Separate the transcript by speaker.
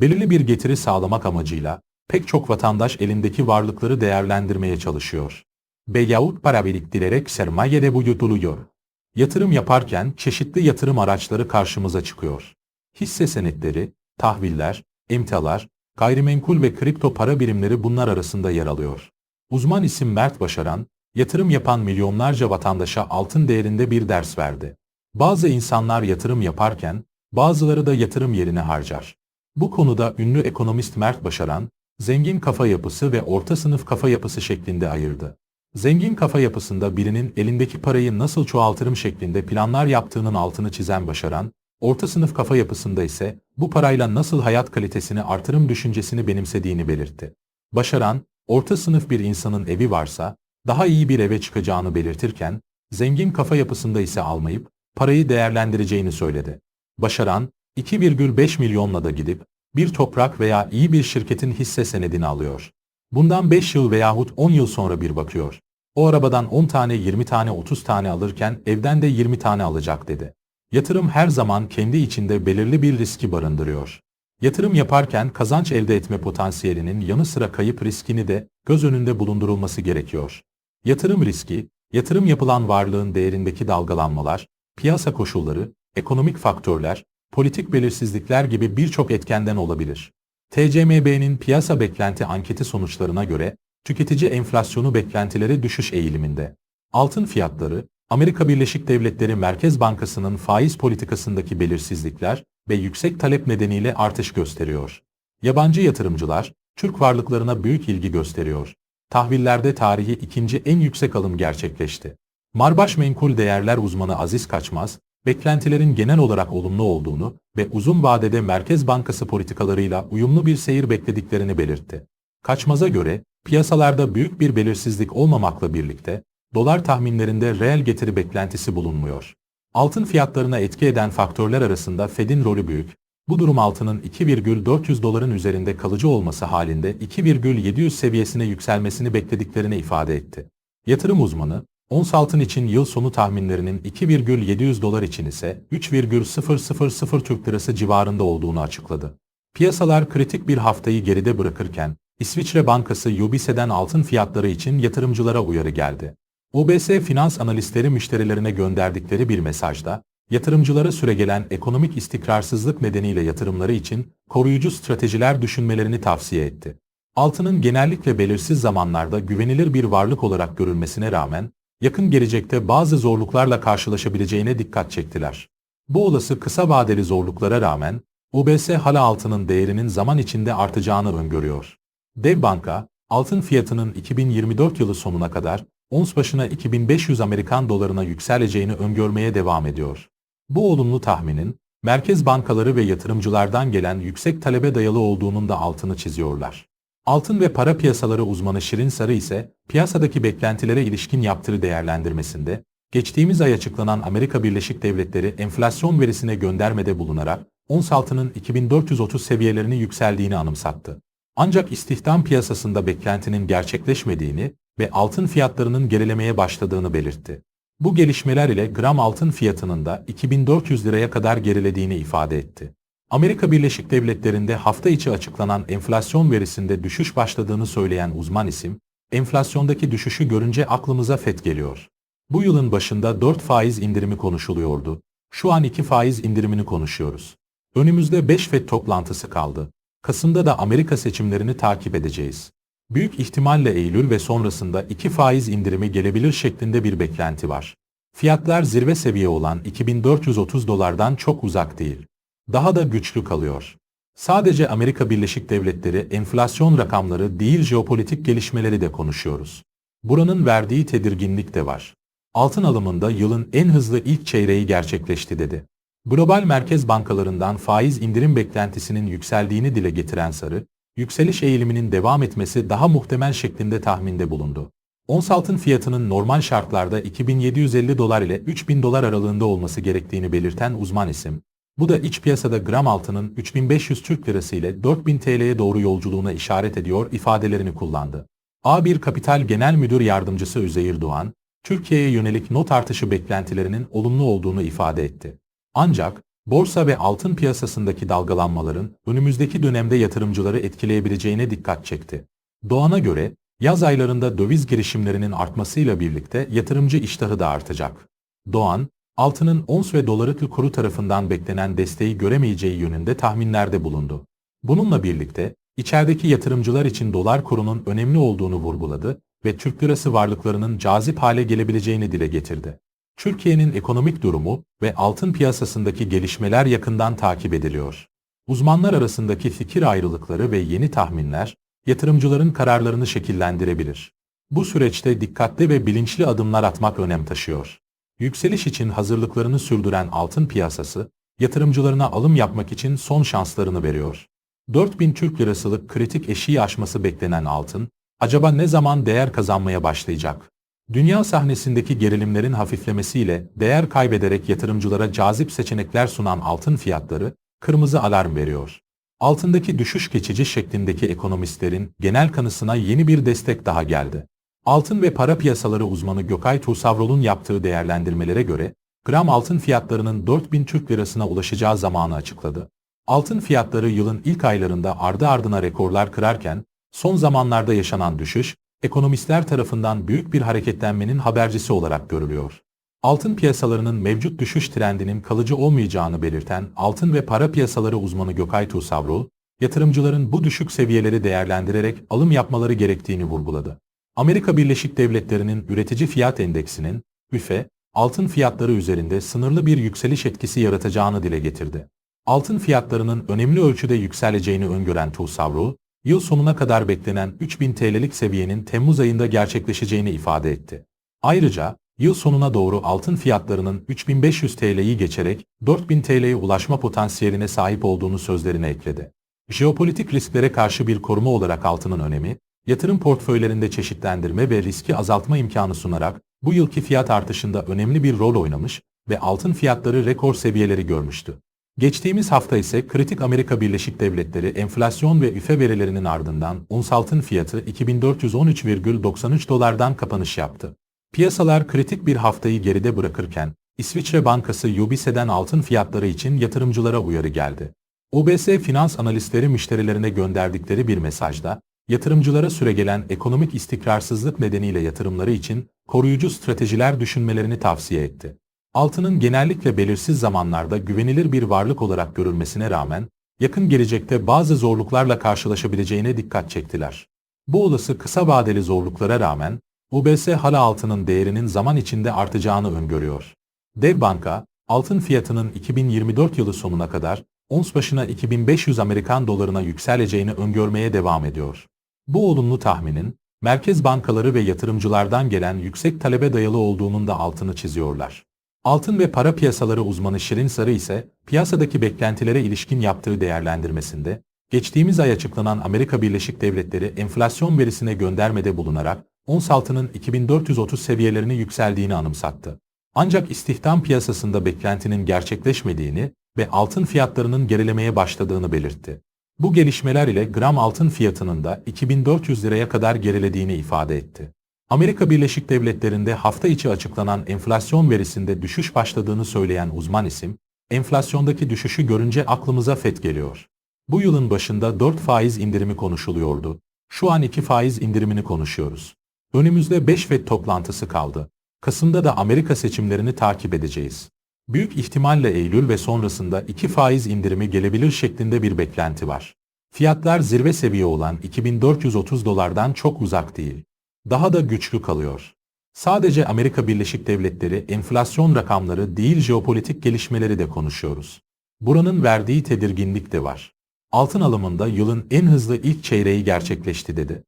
Speaker 1: belirli bir getiri sağlamak amacıyla pek çok vatandaş elindeki varlıkları değerlendirmeye çalışıyor. Veyahut para biriktirerek sermayede büyütülüyor. Yatırım yaparken çeşitli yatırım araçları karşımıza çıkıyor. Hisse senetleri, tahviller, emtialar, gayrimenkul ve kripto para birimleri bunlar arasında yer alıyor. Uzman isim Mert Başaran, yatırım yapan milyonlarca vatandaşa altın değerinde bir ders verdi. Bazı insanlar yatırım yaparken, bazıları da yatırım yerine harcar. Bu konuda ünlü ekonomist Mert Başaran, zengin kafa yapısı ve orta sınıf kafa yapısı şeklinde ayırdı. Zengin kafa yapısında birinin elindeki parayı nasıl çoğaltırım şeklinde planlar yaptığının altını çizen Başaran, orta sınıf kafa yapısında ise bu parayla nasıl hayat kalitesini artırım düşüncesini benimsediğini belirtti. Başaran, orta sınıf bir insanın evi varsa, daha iyi bir eve çıkacağını belirtirken, zengin kafa yapısında ise almayıp, parayı değerlendireceğini söyledi. Başaran, 2,5 milyonla da gidip, bir toprak veya iyi bir şirketin hisse senedini alıyor. Bundan 5 yıl veyahut 10 yıl sonra bir bakıyor. O arabadan 10 tane, 20 tane, 30 tane alırken evden de 20 tane alacak dedi. Yatırım her zaman kendi içinde belirli bir riski barındırıyor. Yatırım yaparken kazanç elde etme potansiyelinin yanı sıra kayıp riskini de göz önünde bulundurulması gerekiyor. Yatırım riski, yatırım yapılan varlığın değerindeki dalgalanmalar, piyasa koşulları, ekonomik faktörler, politik belirsizlikler gibi birçok etkenden olabilir. TCMB'nin piyasa beklenti anketi sonuçlarına göre tüketici enflasyonu beklentileri düşüş eğiliminde. Altın fiyatları, Amerika Birleşik Devletleri Merkez Bankası'nın faiz politikasındaki belirsizlikler ve yüksek talep nedeniyle artış gösteriyor. Yabancı yatırımcılar, Türk varlıklarına büyük ilgi gösteriyor. Tahvillerde tarihi ikinci en yüksek alım gerçekleşti. Marbaş Menkul Değerler uzmanı Aziz Kaçmaz, beklentilerin genel olarak olumlu olduğunu ve uzun vadede Merkez Bankası politikalarıyla uyumlu bir seyir beklediklerini belirtti. Kaçmaz'a göre, piyasalarda büyük bir belirsizlik olmamakla birlikte, dolar tahminlerinde reel getiri beklentisi bulunmuyor. Altın fiyatlarına etki eden faktörler arasında Fed'in rolü büyük. Bu durum altının 2,400 doların üzerinde kalıcı olması halinde 2,700 seviyesine yükselmesini beklediklerini ifade etti. Yatırım uzmanı, ons altın için yıl sonu tahminlerinin 2,700 dolar için ise 3,000 Türk Lirası civarında olduğunu açıkladı. Piyasalar kritik bir haftayı geride bırakırken, İsviçre Bankası UBS'den altın fiyatları için yatırımcılara uyarı geldi. OBS finans analistleri müşterilerine gönderdikleri bir mesajda, yatırımcılara süregelen ekonomik istikrarsızlık nedeniyle yatırımları için koruyucu stratejiler düşünmelerini tavsiye etti. Altının genellikle belirsiz zamanlarda güvenilir bir varlık olarak görülmesine rağmen, yakın gelecekte bazı zorluklarla karşılaşabileceğine dikkat çektiler. Bu olası kısa vadeli zorluklara rağmen, UBS hala altının değerinin zaman içinde artacağını öngörüyor. Dev Banka, altın fiyatının 2024 yılı sonuna kadar ons başına 2500 Amerikan dolarına yükseleceğini öngörmeye devam ediyor. Bu olumlu tahminin, merkez bankaları ve yatırımcılardan gelen yüksek talebe dayalı olduğunun da altını çiziyorlar. Altın ve para piyasaları uzmanı Şirin Sarı ise piyasadaki beklentilere ilişkin yaptığı değerlendirmesinde, geçtiğimiz ay açıklanan Amerika Birleşik Devletleri enflasyon verisine göndermede bulunarak ons altının 2430 seviyelerine yükseldiğini anımsattı. Ancak istihdam piyasasında beklentinin gerçekleşmediğini ve altın fiyatlarının gerilemeye başladığını belirtti. Bu gelişmeler ile gram altın fiyatının da 2400 liraya kadar gerilediğini ifade etti. Amerika Birleşik Devletleri'nde hafta içi açıklanan enflasyon verisinde düşüş başladığını söyleyen uzman isim, enflasyondaki düşüşü görünce aklımıza FED geliyor. Bu yılın başında 4 faiz indirimi konuşuluyordu. Şu an 2 faiz indirimini konuşuyoruz. Önümüzde 5 FED toplantısı kaldı. Kasım'da da Amerika seçimlerini takip edeceğiz. Büyük ihtimalle Eylül ve sonrasında 2 faiz indirimi gelebilir şeklinde bir beklenti var. Fiyatlar zirve seviye olan 2430 dolardan çok uzak değil. Daha da güçlü kalıyor. Sadece Amerika Birleşik Devletleri enflasyon rakamları değil jeopolitik gelişmeleri de konuşuyoruz. Buranın verdiği tedirginlik de var. Altın alımında yılın en hızlı ilk çeyreği gerçekleşti dedi. Global merkez bankalarından faiz indirim beklentisinin yükseldiğini dile getiren Sarı, yükseliş eğiliminin devam etmesi daha muhtemel şeklinde tahminde bulundu. Ons altın fiyatının normal şartlarda 2750 dolar ile 3000 dolar aralığında olması gerektiğini belirten uzman isim, bu da iç piyasada gram altının 3500 Türk Lirası ile 4000 TL'ye doğru yolculuğuna işaret ediyor ifadelerini kullandı. A1 Kapital Genel Müdür Yardımcısı Üzeyir Doğan, Türkiye'ye yönelik not artışı beklentilerinin olumlu olduğunu ifade etti. Ancak Borsa ve altın piyasasındaki dalgalanmaların önümüzdeki dönemde yatırımcıları etkileyebileceğine dikkat çekti. Doğan'a göre yaz aylarında döviz girişimlerinin artmasıyla birlikte yatırımcı iştahı da artacak. Doğan, altının ons ve doları kuru tarafından beklenen desteği göremeyeceği yönünde tahminlerde bulundu. Bununla birlikte içerideki yatırımcılar için dolar kurunun önemli olduğunu vurguladı ve Türk lirası varlıklarının cazip hale gelebileceğini dile getirdi. Türkiye'nin ekonomik durumu ve altın piyasasındaki gelişmeler yakından takip ediliyor. Uzmanlar arasındaki fikir ayrılıkları ve yeni tahminler yatırımcıların kararlarını şekillendirebilir. Bu süreçte dikkatli ve bilinçli adımlar atmak önem taşıyor. Yükseliş için hazırlıklarını sürdüren altın piyasası, yatırımcılarına alım yapmak için son şanslarını veriyor. 4000 Türk lirasılık kritik eşiği aşması beklenen altın, acaba ne zaman değer kazanmaya başlayacak? Dünya sahnesindeki gerilimlerin hafiflemesiyle değer kaybederek yatırımcılara cazip seçenekler sunan altın fiyatları kırmızı alarm veriyor. Altındaki düşüş geçici şeklindeki ekonomistlerin genel kanısına yeni bir destek daha geldi. Altın ve para piyasaları uzmanı Gökay Tuğsavrol'un yaptığı değerlendirmelere göre gram altın fiyatlarının 4000 Türk lirasına ulaşacağı zamanı açıkladı. Altın fiyatları yılın ilk aylarında ardı ardına rekorlar kırarken son zamanlarda yaşanan düşüş ekonomistler tarafından büyük bir hareketlenmenin habercisi olarak görülüyor. Altın piyasalarının mevcut düşüş trendinin kalıcı olmayacağını belirten altın ve para piyasaları uzmanı Gökay Tuğsavrul, yatırımcıların bu düşük seviyeleri değerlendirerek alım yapmaları gerektiğini vurguladı. Amerika Birleşik Devletleri'nin üretici fiyat endeksinin, üfe, altın fiyatları üzerinde sınırlı bir yükseliş etkisi yaratacağını dile getirdi. Altın fiyatlarının önemli ölçüde yükseleceğini öngören Tuğsavrul, yıl sonuna kadar beklenen 3000 TL'lik seviyenin Temmuz ayında gerçekleşeceğini ifade etti. Ayrıca, yıl sonuna doğru altın fiyatlarının 3500 TL'yi geçerek 4000 TL'ye ulaşma potansiyeline sahip olduğunu sözlerine ekledi. Jeopolitik risklere karşı bir koruma olarak altının önemi, yatırım portföylerinde çeşitlendirme ve riski azaltma imkanı sunarak bu yılki fiyat artışında önemli bir rol oynamış ve altın fiyatları rekor seviyeleri görmüştü. Geçtiğimiz hafta ise kritik Amerika Birleşik Devletleri enflasyon ve üfe verilerinin ardından ons altın fiyatı 2413,93 dolardan kapanış yaptı. Piyasalar kritik bir haftayı geride bırakırken İsviçre Bankası UBS'den altın fiyatları için yatırımcılara uyarı geldi. UBS finans analistleri müşterilerine gönderdikleri bir mesajda yatırımcılara süregelen ekonomik istikrarsızlık nedeniyle yatırımları için koruyucu stratejiler düşünmelerini tavsiye etti. Altının genellikle belirsiz zamanlarda güvenilir bir varlık olarak görülmesine rağmen, yakın gelecekte bazı zorluklarla karşılaşabileceğine dikkat çektiler. Bu olası kısa vadeli zorluklara rağmen, UBS hala altının değerinin zaman içinde artacağını öngörüyor. Dev Banka, altın fiyatının 2024 yılı sonuna kadar ons başına 2500 Amerikan dolarına yükseleceğini öngörmeye devam ediyor. Bu olumlu tahminin, merkez bankaları ve yatırımcılardan gelen yüksek talebe dayalı olduğunun da altını çiziyorlar. Altın ve para piyasaları uzmanı Şirin Sarı ise piyasadaki beklentilere ilişkin yaptığı değerlendirmesinde, geçtiğimiz ay açıklanan Amerika Birleşik Devletleri enflasyon verisine göndermede bulunarak ons altının 2430 seviyelerine yükseldiğini anımsattı. Ancak istihdam piyasasında beklentinin gerçekleşmediğini ve altın fiyatlarının gerilemeye başladığını belirtti. Bu gelişmeler ile gram altın fiyatının da 2400 liraya kadar gerilediğini ifade etti. Amerika Birleşik Devletleri'nde hafta içi açıklanan enflasyon verisinde düşüş başladığını söyleyen uzman isim, enflasyondaki düşüşü görünce aklımıza FED geliyor. Bu yılın başında 4 faiz indirimi konuşuluyordu. Şu an 2 faiz indirimini konuşuyoruz. Önümüzde 5 FED toplantısı kaldı. Kasım'da da Amerika seçimlerini takip edeceğiz. Büyük ihtimalle Eylül ve sonrasında 2 faiz indirimi gelebilir şeklinde bir beklenti var. Fiyatlar zirve seviye olan 2430 dolardan çok uzak değil. Daha da güçlü kalıyor. Sadece Amerika Birleşik Devletleri enflasyon rakamları değil jeopolitik gelişmeleri de konuşuyoruz. Buranın verdiği tedirginlik de var. Altın alımında yılın en hızlı ilk çeyreği gerçekleşti dedi.